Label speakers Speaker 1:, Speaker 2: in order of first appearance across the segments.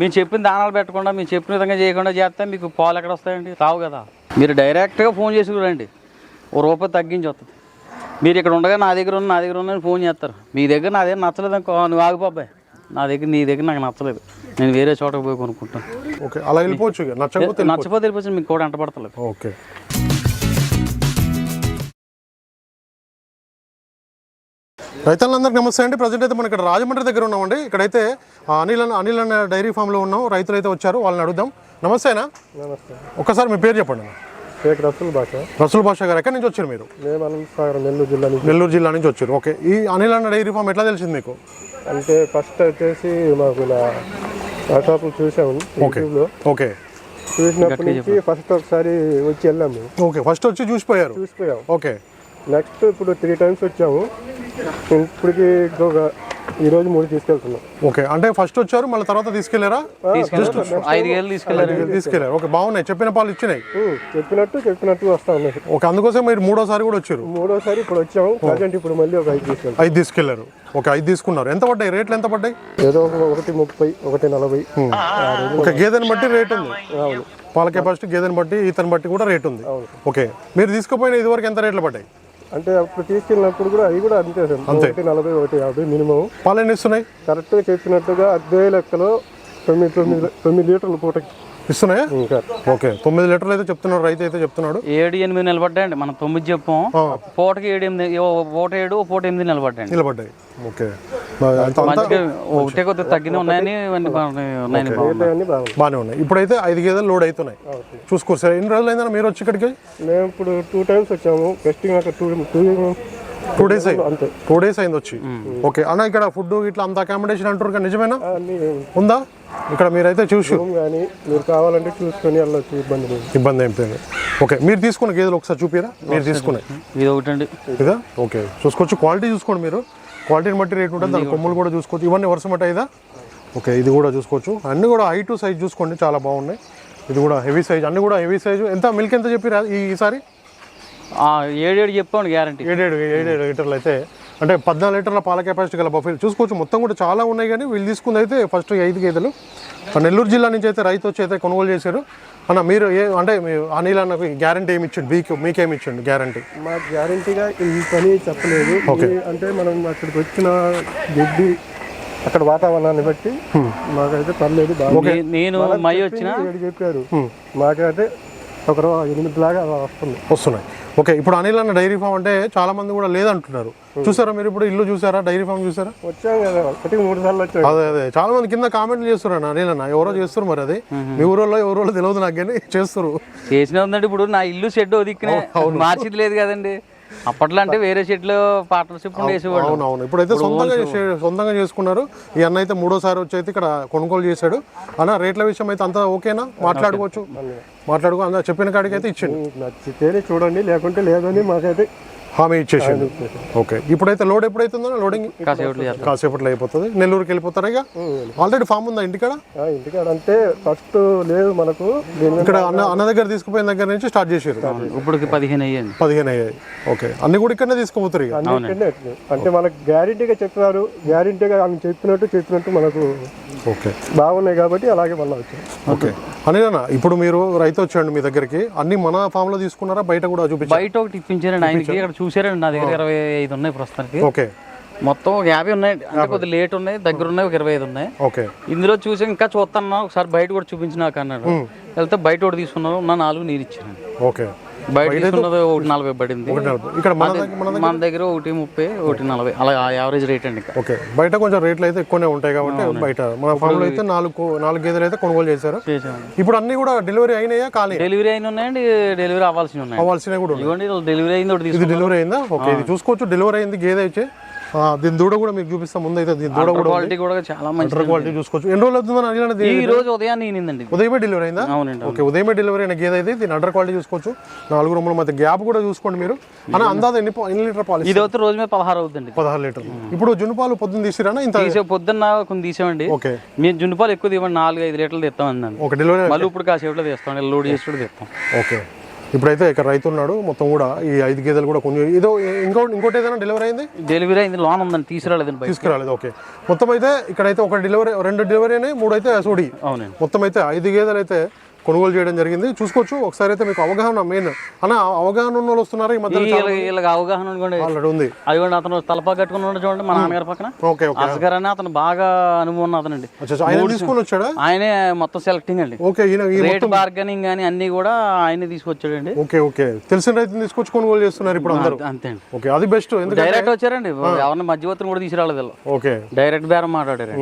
Speaker 1: మేము చెప్పిన దానాలు పెట్టకుండా మేము చెప్పిన విధంగా చేయకుండా చేస్తే మీకు పాలు ఎక్కడ వస్తాయండి? రావు కదా. మీరు డైరెక్ట్గా ఫోన్ చేసి రండి ఓ రూపాయి తగ్గించి వస్తుంది మీరు ఇక్కడ ఉండగా నా దగ్గర ఉన్న నా దగ్గర ఉన్న ఫోన్ చేస్తారు. మీ దగ్గర నా దగ్గర నచ్చలేదు నువ్వు ఆగిపోబ్బాయి నా దగ్గర నీ దగ్గర నాకు నచ్చలేదు. నేను వేరే చోటకు పోయి కొనుక్కుంటాను.
Speaker 2: ఓకే అలా వెళ్ళిపోవచ్చు నచ్చకపోతే
Speaker 1: నచ్చపోతే వెళ్ళిపోతే మీకు కూడా అంటపడతలేదు.
Speaker 2: ఓకే. రైతులందరికీ నమస్తే అండి. ప్రజెంట్ అయితే మనం ఇక్కడ రాజమండ్రి దగ్గర ఉన్నామండి. ఇక్కడైతే అనిల్ అన్న అనిల్ అన్న డైరీ ఫామ్లో ఉన్నాం. రైతులు అయితే వచ్చారు. వాళ్ళని అడుగుదాం. నమస్తేనా
Speaker 3: నమస్తే.
Speaker 2: ఒక్కసారి మీ పేరు చెప్పండి.
Speaker 3: షేక్ రసూల్ భాష
Speaker 2: రసూల్ భాషా గారు ఎక్కడి నుంచి వచ్చారు మీరు?
Speaker 3: మేము అనంతసాగర్ నెల్లూరు జిల్లా నుంచి.
Speaker 2: నెల్లూరు జిల్లా నుంచి వచ్చారు. ఓకే. ఈ అనిల్ అన్న డైరీ ఫామ్ ఎట్లా తెలిసింది మీకు?
Speaker 3: అంటే ఫస్ట్ వచ్చేసి మాకు ఇలా వాట్సాప్లో చూసాము యూట్యూబ్లో.
Speaker 2: ఓకే.
Speaker 3: చూసినప్పటి నుంచి ఫస్ట్ ఒకసారి వచ్చి వెళ్ళాము.
Speaker 2: ఓకే. ఫస్ట్ వచ్చి చూసిపోయారు.
Speaker 3: చూసిపోయాం.
Speaker 2: ఓకే.
Speaker 3: నెక్స్ట్ ఇప్పుడు త్రీ టైమ్స్ వచ్చాము. ఇప్పటికి ఈరోజు మూడు తీసుకెళ్తున్నాం.
Speaker 2: ఓకే అంటే ఫస్ట్ వచ్చారు మళ్ళీ తర్వాత
Speaker 1: తీసుకెళ్ళారా? తీసుకెళ్ళారు
Speaker 2: తీసుకెళ్ళారు. ఓకే బాగున్నాయి చెప్పిన పాలు ఇచ్చినాయి.
Speaker 3: చెప్పినట్టు చెప్పినట్టు వస్తా ఉన్నాయి.
Speaker 2: ఓకే అందుకోసం మీరు మూడోసారి కూడా వచ్చారు.
Speaker 3: మూడోసారి ఇప్పుడు వచ్చాము. ప్రజెంట్ ఇప్పుడు మళ్ళీ ఒక ఐదు తీసుకెళ్తాం.
Speaker 2: ఐదు తీసుకెళ్ళారు. ఓకే ఐదు తీసుకున్నారు. ఎంత పడ్డాయి? రేట్లు ఎంత పడ్డాయి?
Speaker 3: ఏదో ఒక ఒకటి ముప్పై ఒకటి నలభై.
Speaker 2: ఓకే గేదెని బట్టి రేట్ ఉంది.
Speaker 3: అవును.
Speaker 2: పాల కెపాసిటీ గేదెని బట్టి ఈతని బట్టి కూడా రేట్ ఉంది. ఓకే మీరు తీసుకుపోయిన ఇది వరకు ఎంత రేట్లు పడ్డాయి?
Speaker 3: అంటే అప్పుడు తీసుకెళ్ళినప్పుడు కూడా అవి కూడా అంతే సార్. ఒకటి నలభై ఒకటి యాభై మినిమం.
Speaker 2: పాలు ఎన్ని ఇస్తున్నాయి?
Speaker 3: కరెక్ట్గా చెప్పినట్టుగా అదే లెక్కలో తొమ్మిది తొమ్మిది తొమ్మిది లీటర్లు పూటకి.
Speaker 2: ఇస్తున్నాయా? ఓకే. తొమ్మిది లీటర్లు అయితే చెప్తున్నాడు రైతు అయితే చెప్తున్నాడు.
Speaker 1: ఏడు ఎనిమిది నిలబడ్డాయండి మనం తొమ్మిది చెప్పాం. పూటకి ఏడు ఎనిమిది ఓ పూట ఏడు ఓ పూట ఎనిమిది నిలబడ్డాయండి.
Speaker 2: నిలబడ్డాయి. ఓకే.
Speaker 1: ఒకటే కొద్దిగా తగ్గిన ఉన్నాయని
Speaker 2: బాగానే ఉన్నాయి. ఇప్పుడైతే ఐదు గేదెలు లోడ్ అవుతున్నాయి. చూసుకోరు సార్ ఎన్ని రోజులు అయిందన్న మీరు వచ్చి ఇక్కడికి?
Speaker 3: మేము ఇప్పుడు టూ టైమ్స్ వచ్చాము. టెస్టింగ్ అక్కడ టూ టూ
Speaker 2: టూ డేస్ అయింది
Speaker 3: అంతే.
Speaker 2: టూ డేస్ అయింది వచ్చి. ఓకే అన్న ఇక్కడ ఫుడ్ ఇట్లా అంత అకామిడేషన్ అంటారు కదా, నిజమేనా? ఉందా? ఇక్కడ మీరైతే చూసి.
Speaker 3: కానీ మీరు కావాలంటే చూసుకొని వెళ్ళొచ్చు ఇబ్బంది లేదు.
Speaker 2: ఇబ్బంది ఏం లేదు. ఓకే మీరు తీసుకున్న గేదెలు ఒకసారి చూపిరా? మీరు తీసుకున్నాయి.
Speaker 1: ఇది ఒకటండి.
Speaker 2: ఇదా? ఓకే చూసుకోవచ్చు. క్వాలిటీ చూసుకోండి మీరు. క్వాలిటీని బట్టి రేట్ ఉంటుంది. దాని కొమ్ములు కూడా చూసుకోవచ్చు. ఇవన్నీ వర్షం బట్టి ఇదా? ఓకే ఇది కూడా చూసుకోవచ్చు. అన్నీ కూడా హై టు సైజ్ చూసుకోండి. చాలా బాగున్నాయి. ఇది కూడా హెవీ సైజ్ అన్నీ కూడా హెవీ సైజు ఎంత? మిల్క్ ఎంత చెప్పిరా ఈ- ఈసారి?
Speaker 1: ఏడేడు చెప్పాను గ్యారంటీ
Speaker 2: ఏడేడు ఏడేడు లీటర్లు అయితే. అంటే పద్నాలుగు లీటర్ల పాల కెపాసిటీ గల బఫెల్. చూసుకోవచ్చు మొత్తం కూడా చాలా ఉన్నాయి కానీ వీళ్ళు తీసుకుంది అయితే ఫస్ట్ ఐదు గేదెలు. ఆ నెల్లూరు జిల్లా నుంచి అయితే రైతు వచ్చి అయితే కొనుగోలు చేశారు. అన్న మీరు ఏ అంటే అనిల్ అన్నకు గ్యారంటీ ఏమి ఇచ్చిండు? మీకు మీకేమి ఇచ్చిండు గ్యారంటీ
Speaker 3: మా గ్యారంటీగా ఈ పని చెప్పలేదు. అంటే మనం అక్కడికి వచ్చిన గడ్డి అక్కడ వాతావరణాన్ని బట్టి మాకైతే పర్లేదు బాగా
Speaker 1: నేను మై వచ్చిన
Speaker 3: చెప్పారు. మాకైతే ఒక ఎనిమిది లాగా వస్తుంది.
Speaker 2: వస్తున్నాయి. ఓకే ఇప్పుడు అనిల్ అన్న డైరీ ఫామ్ అంటే చాలా మంది కూడా లేదంటున్నారు. చూసారా మీరు ఇప్పుడు ఇల్లు చూసారా? డైరీ ఫామ్ చూసారా?
Speaker 3: వచ్చాం కదా ఒకటి మూడు సార్లు వచ్చాం.
Speaker 2: అదే అదే. చాలా మంది కింద కామెంట్లు చేస్తున్నారు అనిల్ అన్న. ఎవరో చేస్తారు మరి అది? మీ ఊరోళ్ళో ఎవరో తెలియదు నాకు కానీ చేస్తారు
Speaker 1: చేసిన ఇప్పుడు నా ఇల్లు షెడ్ దిక్కునే మార్చిది లేదు కదండి. అప్పట్లో అంటే వేరే షెడ్లో పార్ట్నర్షిప్ ఉండేసేవాడు
Speaker 2: అవును అవును ఇప్పుడైతే సొంతంగా చేసే- సొంతంగా చేసుకున్నారు. ఈ అన్న అయితే మూడోసారి వచ్చి అయితే ఇక్కడ కొనుగోలు చేశాడు. అన్న రేట్ల విషయం అయితే అంతా ఓకేనా? మాట్లాడుకోవచ్చు. మాట్లాడుకో. అందా చెప్పిన కాడికి అయితే ఇచ్చిండు.
Speaker 3: మీకు నచ్చితేనే చూడండి లేకుంటే లేదని మాకైతే
Speaker 2: హామీ ఇచ్చేసిండు ఓకే. ఇప్పుడైతే లోడ్ ఎప్పుడైతుందో లోడింగ్
Speaker 1: కాసేపట్లో
Speaker 2: కాసేపట్లో అయిపోతుంది. నెల్లూరుకి వెళ్ళిపోతారా ఇక? ఆల్రెడీ ఫామ్ ఉందా ఇంటికాడ?
Speaker 3: ఆ, ఇంటికాడ అంటే ఫస్ట్ లేదు మనకు.
Speaker 2: ఇక్కడ అన్న అన్న దగ్గర తీసుకుపోయిన దగ్గర నుంచి స్టార్ట్ చేసారు
Speaker 1: ఇప్పటికి పదిహేను అయ్యండి
Speaker 2: పదిహేను అయ్యాయి. ఓకే. అన్ని కూడా ఇక్కడనే తీసుకుపోతారు ఇక.
Speaker 3: అంటే మనకు గ్యారంటీగా చెప్పారు. గ్యారంటీగా చెప్పినట్టు చెప్పినట్టు మనకు
Speaker 2: ఓకే.
Speaker 3: బాగున్నాయి కాబట్టి అలాగే మళ్ళీ వచ్చాం
Speaker 2: ఓకే. అనిలన్న ఇప్పుడు మీరు రైతు వచ్చాడు మీ దగ్గరికి. అన్ని మన ఫామ్లో తీసుకున్నారా? బయట కూడా చూపించారు
Speaker 1: బయట ఒకటి ఇప్పించారండి ఆయనకి ఇక్కడ చూసారండి నా దగ్గర ఇరవై ఐదు ఉన్నాయి ప్రస్తుతానికి.
Speaker 2: ఓకే.
Speaker 1: మొత్తం ఒక యాభై ఉన్నాయి. అంటే కొద్దిగా లేట్ ఉన్నాయి. దగ్గర ఉన్నాయి ఒక ఇరవై ఐదు ఉన్నాయి.
Speaker 2: ఓకే.
Speaker 1: ఇందులో చూసి ఇంకా చూస్తాను ఒకసారి బయట కూడా చూపించి నాకు అన్నాడు. వెళ్తే బయట ఒకటి తీసుకున్నాను నా నాలుగు నేను ఇచ్చాను
Speaker 2: ఓకే.
Speaker 1: బయట ఒకటి నలభై పడింది.
Speaker 2: ఇక్కడ మన దగ్గర మన
Speaker 1: మన దగ్గర ఒకటి ముప్పై ఒకటి నలభై. అలా యావరేజ్ రేట్ అండి
Speaker 2: ఓకే. బయట కొంచెం రేట్లు అయితే ఎక్కువనే ఉంటాయి కాబట్టి బయట. మన ఫామ్లో అయితే నాలుగు నాలుగు గేదెలు అయితే కొనుగోలు చేశారు. ఇప్పుడు అన్ని కూడా డెలివరీ అయినాయా ఖాళీ
Speaker 1: డెలివరీ అయిన ఉన్నాయండి డెలివరీ అవ్వాల్సినవి ఉన్నాయి
Speaker 2: అవ్వాల్సినవి కూడా
Speaker 1: డెలివరీ అయింది ఒకటి
Speaker 2: ఇది డెలివరీ అయిందా? ఓకే ఇది చూసుకోవచ్చు. డెలివరీ అయింది గేదె అయితే దీని దూడ కూడా మీకు చూపిస్తాం. ముందు అయితే దీని దూడ కూడా
Speaker 1: క్వాలిటీ కూడా చాలా మంచి
Speaker 2: క్వాలిటీ చూసుకోవచ్చు. ఎన్ని రోజులు అవుతుందని అడిగిన
Speaker 1: ఈ రోజు ఉదయాన్నే ఈనిందండి
Speaker 2: ఉదయమే డెలివరీ అయిందా?
Speaker 1: అవునండి
Speaker 2: ఓకే ఉదయమే డెలివరీ అయిన గేదె అయితే దీని అండర్ క్వాలిటీ చూసుకోవచ్చు. నాలుగు రూముల మధ్య గ్యాప్ కూడా చూసుకోండి మీరు. అన్న అందాజ ఎన్ని ఎన్ని లీటర్ పాలు
Speaker 1: ఇది అయితే రోజు మీద పదహారు అవుతుందండి.
Speaker 2: పదహారు లీటర్లు. ఇప్పుడు జున్ను పాలు పొద్దున్న తీసిరానా? ఇంత
Speaker 1: తీసే పొద్దున్న కొన్ని తీసామండి.
Speaker 2: ఓకే.
Speaker 1: మేము జున్నుపాలు ఎక్కువ తీవ్వండి నాలుగు ఐదు లీటర్లు తీస్తాం అండి
Speaker 2: ఒక డెలివరీ
Speaker 1: మళ్ళీ ఇప్పుడు కాసేపులో తీస్తాం. లోడ్ చేసి కూడా తీస్తాం.
Speaker 2: ఓకే. ఇప్పుడైతే ఇక్కడ రైతు ఉన్నాడు మొత్తం కూడా ఈ ఐదు గేదెలు కూడా కొన్ని ఇదో ఇంకో ఇంకోటి ఏదైనా డెలివరీ అయింది?
Speaker 1: డెలివరీ అయింది లోన్ ఉందండి తీసుకురాలేదండి
Speaker 2: తీసుకురాలేదు ఓకే. మొత్తం అయితే ఇక్కడైతే ఒక డెలివరీ రెండు డెలివరీ అయినాయి మూడు అయితే సోడి
Speaker 1: అవునండి.
Speaker 2: మొత్తం అయితే ఐదు గేదెలు అయితే కొనుగోలు చేయడం జరిగింది. చూసుకోవచ్చు. ఒకసారి అయితే మీకు అవగాహన మెయిన్ అన్న అవగాహన ఉన్న వాళ్ళు వస్తున్నారు? ఈ మధ్య
Speaker 1: వీళ్ళకి అవగాహన
Speaker 2: ఆల్రెడీ ఉంది.
Speaker 1: అదిగోండి అతను తలపా కట్టుకున్నాడు చూడండి మా నాన్నగారి పక్కన.
Speaker 2: ఓకే
Speaker 1: అస్గర్ అని అతను బాగా అనుభవం ఉన్న
Speaker 2: అచ్చా, అచ్చా. ఆయన తీసుకొని వచ్చాడా?
Speaker 1: ఆయనే మొత్తం సెలెక్టింగ్ అండి.
Speaker 2: ఓకే
Speaker 1: రేట్ బార్గెనింగ్ కానీ అన్ని కూడా ఆయనే తీసుకొచ్చాడండి.
Speaker 2: ఓకే ఓకే తెలిసిన రైతుని తీసుకొచ్చి కొనుగోలు చేస్తున్నారు ఇప్పుడు అందరూ.
Speaker 1: అంతే అండి.
Speaker 2: ఓకే అది బెస్ట్
Speaker 1: డైరెక్ట్ వచ్చారండి. ఎవరిని మధ్యవర్తిని కూడా తీసుకురాలేదు
Speaker 2: ఓకే
Speaker 1: డైరెక్ట్ బేరం మాట్లాడారు.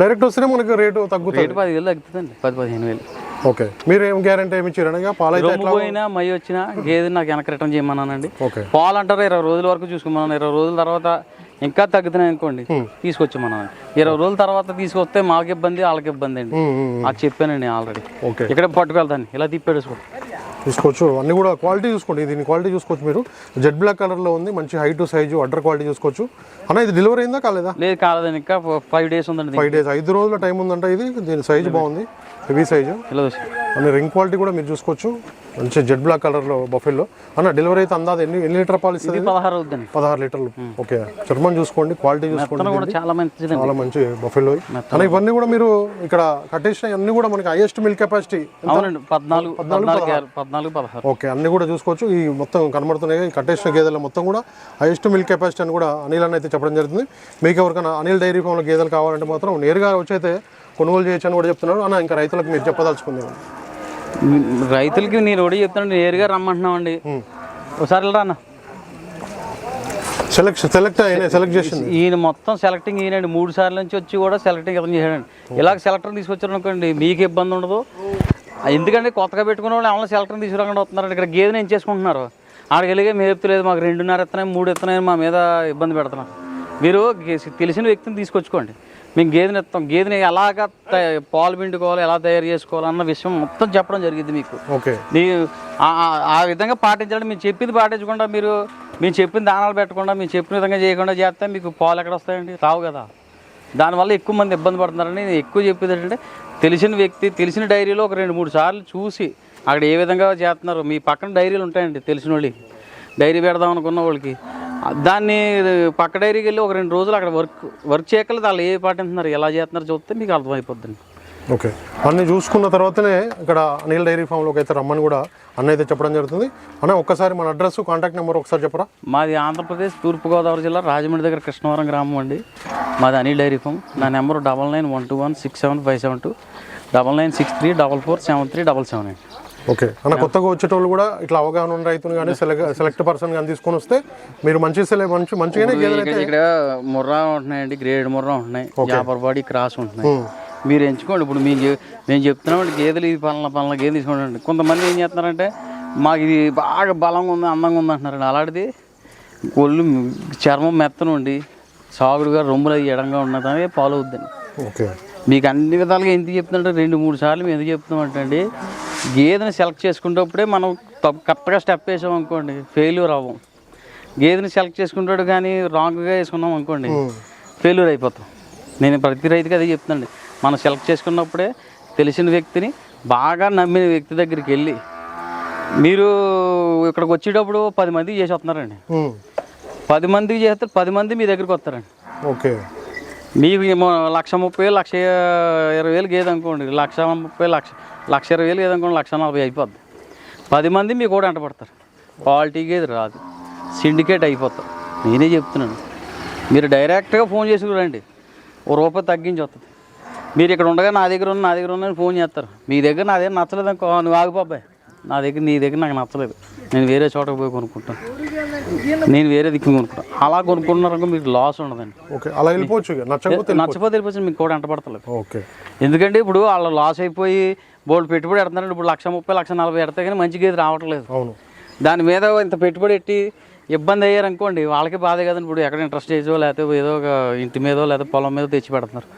Speaker 2: డైరెక్ట్ వస్తేనే మనకి రేటు తగ్గుతుంది.
Speaker 1: రేటు పది వేలు తగ్గుతుందండి. పది పదిహేను వేలు.
Speaker 2: ఓకే. మీరు ఏం గ్యారంటీ ఏమి ఇచ్చారు? అనగా పాలైతే
Speaker 1: రొమ్ము పోయినా మై వచ్చినా గేదె నాకు వెనక రిటర్న్ చేయమన్నానండి.
Speaker 2: ఓకే.
Speaker 1: పాలు అంటారు ఇరవై రోజుల వరకు చూసుకోమన్నాను. ఇరవై రోజుల తర్వాత ఇంకా తగ్గుతున్నాయి అనుకోండి తీసుకొచ్చామన్నాను ఇరవై రోజుల తర్వాత తీసుకొస్తే మాకు ఇబ్బంది వాళ్ళకి ఇబ్బంది అండి. అది చెప్పానండి ఆల్రెడీ
Speaker 2: ఓకే.
Speaker 1: ఇక్కడ పట్టుకెళ్తాను ఇలా తిప్పాడు.
Speaker 2: చూసుకోవచ్చు అన్ని కూడా క్వాలిటీ చూసుకోండి. దీని క్వాలిటీ చూసుకోవచ్చు మీరు. జెడ్ బ్లాక్ కలర్లో ఉంది మంచి హైట్ సైజు అడ్డర్ క్వాలిటీ చూసుకోవచ్చు. అన్న ఇది డెలివరీ అయిందా కాలేదా?
Speaker 1: లేదు కాలేదండి. ఇంకా ఫైవ్ డేస్ ఉందండి.
Speaker 2: ఫైవ్ డేస్ ఐదు రోజుల టైం ఉందంట ఇది. దీని సైజు బాగుంది. Heavy size. అన్ని రింగ్ క్వాలిటీ కూడా మీరు చూసుకోవచ్చు. మంచి జెడ్ బ్లాక్ కలర్లో బఫెల్లో. అన్న డెలివరీ అయితే అందాది ఎన్ని ఎన్ని లీటర్ పాలు ఇస్తుంది?
Speaker 1: పదహారు
Speaker 2: లీటర్లు. ఓకే. చర్మం చూసుకోండి క్వాలిటీ చూసుకోండి
Speaker 1: చాలా మంచిదండి
Speaker 2: చాలా మంచి బఫెల్లో. అన్న ఇవన్నీ కూడా మీరు ఇక్కడ కట్టేసిన అన్ని కూడా మనకి హైయెస్ట్ మిల్క్ కెపాసిటీ
Speaker 1: పద్నాలుగు పదహారు.
Speaker 2: ఓకే అన్ని కూడా చూసుకోవచ్చు. ఈ మొత్తం కనబడుతున్నాయి. కట్టేసిన గేదెలు మొత్తం కూడా హైయెస్ట్ మిల్క్ కెపాసిటీ అని కూడా అనిల్ అని అయితే చెప్పడం జరుగుతుంది. మీకు ఎవరికైనా అనిల్ డైరీ ఫామ్లో గేదెలు కావాలంటే మాత్రం నేరుగా వచ్చి అయితే కొనుగోలు చేయొచ్చు అని కూడా చెప్తున్నారు. అన్న ఇంకా రైతులకు మీరు చెప్పదలుచుకుంది
Speaker 1: రైతులకి నేను ఒకటి చెప్తాను నేరుగా రమ్మంటున్నామండి. ఒకసారి అన్న?
Speaker 2: సెలెక్ట్ సెలెక్ట్ అయినా సెలెక్ట్ చేసింది.
Speaker 1: ఈయన మొత్తం సెలెక్టింగ్ ఈయనండి. మూడు సార్ల నుంచి వచ్చి కూడా సెలెక్టింగ్ ఇతను చేశాడండి. ఇలాగ సెలెక్టర్ తీసుకొచ్చారు అనుకోండి మీకు ఇబ్బంది ఉండదు. ఎందుకంటే కొత్తగా పెట్టుకున్న వాళ్ళు ఏమన్నా సెలెక్టర్ తీసుకురాకుండా వస్తున్నారు ఇక్కడ గేదెని ఏం చేసుకుంటున్నారు? ఆడికి వెళ్ళి మేపుతలేదు మాకు రెండున్నర ఎత్తనాయి మూడు ఎత్తనాయి మా మీద ఇబ్బంది పెడుతున్నారు. మీరు తెలిసిన వ్యక్తిని తీసుకొచ్చుకోండి. మేము గేదెని ఇస్తాం గేదెని ఎలాగ పాలు పిండుకోవాలి ఎలా తయారు చేసుకోవాలి అన్న విషయం మొత్తం చెప్పడం జరిగింది మీకు.
Speaker 2: ఓకే.
Speaker 1: ఆ- విధంగా పాటించండి మీరు చెప్పింది పాటించకుండా మీరు మీరు చెప్పిన దానాలు పెట్టకుండా మీరు చెప్పిన విధంగా చేయకుండా చేస్తే మీకు పాలు ఎక్కడ వస్తాయండి? రావు కదా. దానివల్ల ఎక్కువ మంది ఇబ్బంది పడుతున్నారని నేను ఎక్కువ చెప్పేది ఏంటంటే తెలిసిన వ్యక్తి తెలిసిన డైరీలో ఒక రెండు మూడు సార్లు చూసి అక్కడ ఏ విధంగా చేస్తున్నారు. మీ పక్కన డైరీలు ఉంటాయండి తెలిసిన వాళ్ళకి డైరీ పెడదాం అనుకున్న వాళ్ళకి. దాన్ని పక్క డైరీకి వెళ్ళి ఒక రెండు రోజులు అక్కడ వర్క్ వర్క్ చేయగలదు వాళ్ళు ఏ పాటిస్తున్నారు ఎలా చేస్తున్నారు చూస్తే మీకు అర్థమైపోద్దండి.
Speaker 2: ఓకే. అన్ని చూసుకున్న తర్వాతనే ఇక్కడ అనిల్ డైరీ ఫామ్లోకి అయితే రమ్మని కూడా అన్న అయితే చెప్పడం జరుగుతుంది. అన్న ఒక్కసారి మన అడ్రస్ కాంటాక్ట్ నెంబర్ ఒకసారి చెప్పరా?
Speaker 1: మాది ఆంధ్రప్రదేశ్ తూర్పుగోదావరి జిల్లా రాజమండ్రి దగ్గర కృష్ణవరం గ్రామం అండి. మాది అనిల్ డైరీ ఫామ్. నా number double nine one two one six seven five seven two double nine six three double four seven three double seven అండి.
Speaker 2: ఓకే. అన్న కొత్తగా వచ్చేటోళ్ళు కూడా ఇట్లా అవగాహన ఉన్న రైతుని కానీ సెలెక్ట్ సెలెక్ట్ పర్సన్ కానీ తీసుకొని వస్తే మీరు మంచి మంచి మంచిగానే గేదెలు
Speaker 1: ఇక్కడ ముర్రా ఉంటున్నాయండి గ్రేడ్ ముర్రా ఉంటున్నాయి జాపర్ బాడీ క్రాస్ ఉంటున్నాయి. మీరు ఎంచుకోండి ఇప్పుడు చె- మేము చెప్తున్నాం గేదెలు ఇది పలానా పలానా గేదె తీసుకోండి. కొంతమంది ఏం చేస్తున్నారంటే మాకు ఇది బాగా బలంగా ఉంది అందంగా ఉంది అంటున్నారండి. అలాంటిది ఒళ్ళు చర్మం మెత్తనుండి సాగుడుగా రొమ్ములు ఎడంగా ఉన్నదని పాలు అవుద్దండి
Speaker 2: ఓకే
Speaker 1: మీకు అన్ని విధాలుగా ఎందుకు చెప్తుంటే రెండు మూడు సార్లు మేము ఎందుకు చెప్తున్నామంటే అండి గేదెని సెలెక్ట్ చేసుకునేటప్పుడే మనం కరెక్ట్గా స్టెప్ వేసాం అనుకోండి ఫెయిల్యూర్ అవ్వం. గేదెని సెలెక్ట్ చేసుకుంటాడు కానీ రాంగ్గా వేసుకున్నాం అనుకోండి ఫెయిల్యూర్ అయిపోతాం. నేను ప్రతి రైతుకి అదే చెప్తున్నాండి మనం సెలెక్ట్ చేసుకున్నప్పుడే తెలిసిన వ్యక్తిని బాగా నమ్మిన వ్యక్తి దగ్గరికి వెళ్ళి మీరు ఇక్కడికి వచ్చేటప్పుడు పది మంది చేసి వస్తున్నారండి. పది మందికి చేస్తే పది మంది మీ దగ్గరికి వస్తారండి.
Speaker 2: ఓకే.
Speaker 1: మీకు ఏమో లక్ష ముప్పై వేలు లక్ష ఇరవై వేలు గేదె అనుకోండి. లక్ష ముప్పై లక్ష లక్ష ఇరవై వేలు గేదె అనుకోండి లక్ష నలభై అయిపోద్ది. పది మంది మీకు కూడా వెంటబడతారు క్వాలిటీ గేది రాదు. సిండికేట్ అయిపోతారు నేనే చెప్తున్నాను. మీరు డైరెక్ట్గా ఫోన్ చేసి రండి ఓ రూపాయి తగ్గించి వస్తుంది. మీరు ఇక్కడ ఉండగా నా దగ్గర ఉన్న నా దగ్గర ఉన్న ఫోన్ చేస్తారు. మీ దగ్గర నా దగ్గర నచ్చలేదు అనుకో నువ్వు ఆగిపోబ్బాయి నా దగ్గర నీ దగ్గర నాకు నచ్చలేదు. నేను వేరే చోటకు పోయి కొనుక్కుంటాను నేను వేరే దిక్కు కొనుక్కుంటాను అలా కొనుక్కున్నారనుకో మీకు లాస్ ఉండదండి.
Speaker 2: ఓకే అలా వెళ్ళిపోవచ్చు
Speaker 1: నచ్చపోతే వెళ్ళిపోతే మీకు కూడా ఎంటపడతలేదు.
Speaker 2: ఓకే.
Speaker 1: ఎందుకంటే ఇప్పుడు వాళ్ళు లాస్ అయిపోయి బోల్డ్ పెట్టుబడి పెడుతున్నారు ఇప్పుడు లక్ష ముప్పై లక్ష నలభై పెడితే కానీ మంచి గేదె రావట్లేదు.
Speaker 2: అవును.
Speaker 1: దాని మీద ఇంత పెట్టుబడి పెట్టి ఇబ్బంది అయ్యారనుకోండి వాళ్ళకి బాధే కదండి. ఇప్పుడు ఎక్కడ ఇంట్రెస్ట్ చేసో లేకపోతే ఏదో ఒక ఇంటి మీదో లేదా పొలం మీద తెచ్చి పెడుతున్నారు.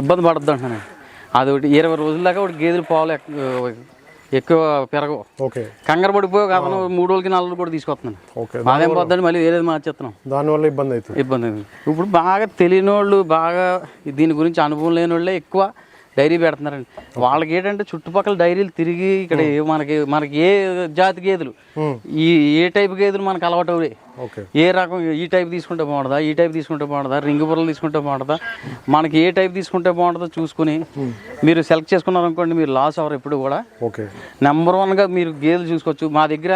Speaker 1: ఇబ్బంది పడద్దు అంటున్నాను అది ఒకటి ఇరవై రోజుల దాకా ఒకటి గేదెలు పాలు ఎక్కువ పెరగవు.
Speaker 2: ఓకే.
Speaker 1: కంగారు పడిపోయి అతను మూడు రోజులకి నాలుగు రోజులు కూడా తీసుకొస్తున్నాను
Speaker 2: ఓకే.
Speaker 1: అదేం పోద్దని మళ్ళీ వేరేది మార్చేస్తున్నాం.
Speaker 2: దానివల్ల ఇబ్బంది అవుతుంది.
Speaker 1: ఇబ్బంది ఉంది. ఇప్పుడు బాగా తెలియని వాళ్ళు బాగా దీని గురించి అనుభవం లేని వాళ్ళే ఎక్కువ డైరీ పెడుతున్నారండి. వాళ్ళకి ఏంటంటే చుట్టుపక్కల డైరీలు తిరిగి ఇక్కడ మనకి మనకి ఏ జాతి గేదెలు ఈ ఏ టైప్ గేదెలు మనకు అలవాటు ఏ రకం ఈ టైప్ తీసుకుంటే బాగుంటుందా ఈ టైప్ తీసుకుంటే బాగుంటుందా రింగు బుర్రలు తీసుకుంటే బాగుంటుందా మనకి ఏ టైప్ తీసుకుంటే బాగుంటుందో చూసుకుని మీరు సెలెక్ట్ చేసుకున్నారనుకోండి మీరు లాస్ అవ్వరు ఎప్పుడు కూడా.
Speaker 2: ఓకే.
Speaker 1: నెంబర్ వన్గా మీరు గేదెలు చూసుకోవచ్చు. మా దగ్గర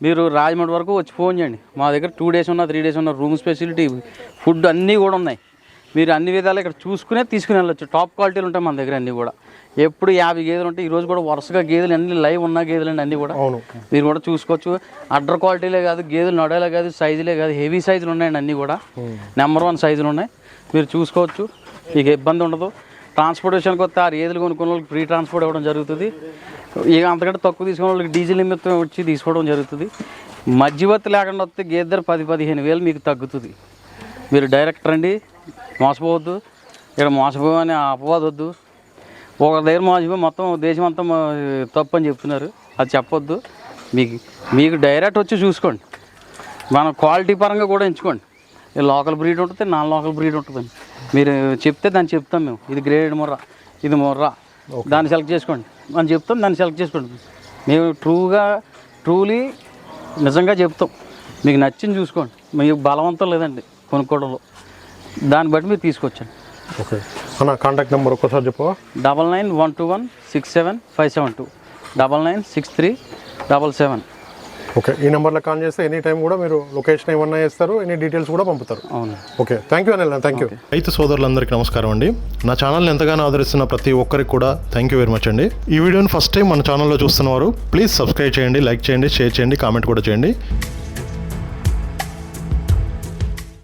Speaker 1: మీరు రాజమండ్రి వరకు వచ్చి ఫోన్ చేయండి. మా దగ్గర టూ డేస్ ఉన్న త్రీ డేస్ ఉన్న రూమ్ ఫెసిలిటీ ఫుడ్ అన్నీ కూడా ఉన్నాయి. మీరు అన్ని విధాలు ఇక్కడ చూసుకునే తీసుకుని వెళ్ళొచ్చు. టాప్ క్వాలిటీలు ఉంటాయి మన దగ్గర అన్నీ కూడా. ఎప్పుడు యాభై గేదెలు ఉంటాయి ఈరోజు కూడా వరుసగా గేదెలు అన్ని లైవ్ ఉన్న గేదెలు అండి అన్నీ కూడా. మీరు కూడా చూసుకోవచ్చు. అడ్డర్ క్వాలిటీలే కాదు గేదెలు నడలే కాదు సైజులే కాదు హెవీ సైజులు ఉన్నాయండి అన్నీ కూడా. నెంబర్ వన్ సైజులు ఉన్నాయి. మీరు చూసుకోవచ్చు. మీకు ఇబ్బంది ఉండదు. ట్రాన్స్పోర్టేషన్కి వస్తే ఆ గేదెలు కొనుక్కున్న వాళ్ళకి ఫ్రీ ట్రాన్స్పోర్ట్ ఇవ్వడం జరుగుతుంది. ఇక అంతకంటే తక్కువ తీసుకున్న వాళ్ళకి డీజిల్ నిమిత్తం వచ్చి తీసుకోవడం జరుగుతుంది. మధ్యవర్తి లేకుండా వస్తే గేదె ధర పది పదిహేను వేలు మీకు తగ్గుతుంది. మీరు డైరెక్ట్ రండి మోసపోవద్దు. ఇక్కడ మోసపోవని అపవాదం వద్దు. ఒక దగ్గర మోసపోయి మొత్తం దేశం అంతా తప్పు అని చెప్తున్నారు. అది చెప్పొద్దు. మీకు మీకు డైరెక్ట్ వచ్చి చూసుకోండి. మన క్వాలిటీ పరంగా కూడా ఎంచుకోండి. ఇది లోకల్ బ్రీడ్ ఉంటుంది నాన్ లోకల్ బ్రీడ్ ఉంటుందండి. మీరు చెప్తే దాన్ని చెప్తాం మేము. ఇది గ్రేడ్ మొర్రా ఇది మొర్రా. దాన్ని సెలెక్ట్ చేసుకోండి. మనం చెప్తాం దాన్ని సెలెక్ట్ చేసుకోండి. మేము ట్రూగా ట్రూలీ నిజంగా చెప్తాం. మీకు నచ్చింది చూసుకోండి. మీకు బలవంతం లేదండి కొనుక్కోవడంలో. దాన్ని బట్టి మీరు తీసుకొచ్చండి.
Speaker 2: ఓకే. అన్న కాంటాక్ట్ నెంబర్ ఒక్కసారి చెప్పవా?
Speaker 1: Double nine one two one six seven five seven two. Double nine six three double seven.
Speaker 2: Okay. ఈ నెంబర్లో కాల్ చేస్తే ఎనీ టైం కూడా మీరు లొకేషన్ ఏమన్నా చేస్తారు ఎనీ డీటెయిల్స్ కూడా పంపుతారు.
Speaker 1: అవును
Speaker 2: okay. Thank you Anil thank you రైతు సోదరులందరికీ నమస్కారం అండి. నా ఛానల్ని ఎంతగానో ఆదరిస్తున్న ప్రతి ఒక్కరికి కూడా థ్యాంక్ యూ వెరీ మచ్ అండి. ఈ వీడియోని ఫస్ట్ టైం మన ఛానల్లో చూస్తున్నవారు ప్లీజ్ సబ్స్క్రైబ్ చేయండి లైక్ చేయండి షేర్ చేయండి కామెంట్ కూడా చేయండి.